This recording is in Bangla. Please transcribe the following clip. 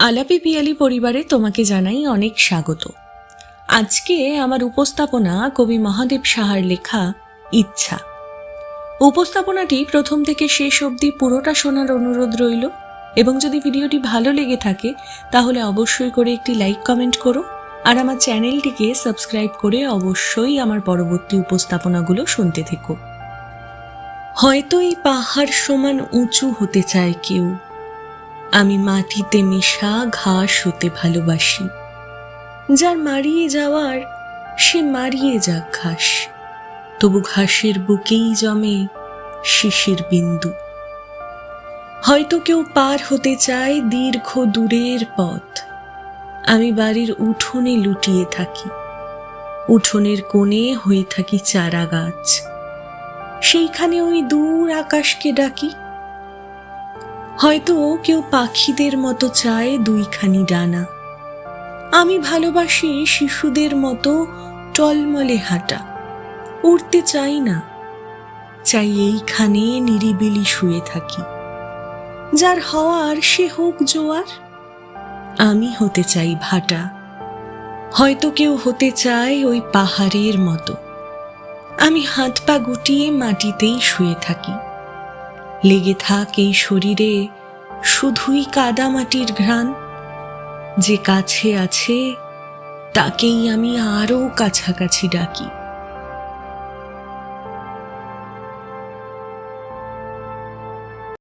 আলাপি পিয়ালি পরিবারে তোমাকে জানাই অনেক স্বাগত। আজকে আমার উপস্থাপনা কবি মহাদেব সাহার লেখা ইচ্ছা। উপস্থাপনাটি প্রথম থেকে শেষ অবধি পুরোটা শোনার অনুরোধ রইল, এবং যদি ভিডিওটি ভালো লেগে থাকে, তাহলে অবশ্যই করে একটি লাইক কমেন্ট করো, আর আমার চ্যানেলটিকে সাবস্ক্রাইব করে অবশ্যই আমার পরবর্তী উপস্থাপনাগুলো শুনতে থেকো। হয়তো এই পাহাড় সমান উঁচু হতে চায় কেউ আমি মাটিতে মেশা ঘাস হতে ভালোবাসি। যার মারিয়ে যাওয়ার, সে মারিয়ে যাক ঘাস। তবু ঘাসের বুকেই জমে শিশির বিন্দু। হয়তো কেউ পার হতে চায় দীর্ঘ দূরের পথ। আমি বাড়ির উঠোনে লুটিয়ে থাকি। উঠোনের কোণে হয়ে থাকি চারা গাছ সেইখানে ওই দূর আকাশকে ডাকি। হয়তো কেউ পাখিদের মতো চায় দুইখানি ডানা। আমি ভালোবাসি শিশুদের মতো টলমলে হাঁটা। উড়তে চাই না। চাই এইখানে নিরিবিলি শুয়ে থাকি। যার হওয়ার সে হোক জোয়ার, আমি হতে চাই ভাটা। হয়তো কেউ হতে চায় ওই পাহাড়ের মতো। আমি হাত পা গুটিয়ে মাটিতেই শুয়ে থাকি। লেগে থাক এই শরীরে, শুধুই কাদামাটির ঘ্রাণ। যে কাছে আছে, তাকেই আমি আরও কাছাকাছি ডাকি।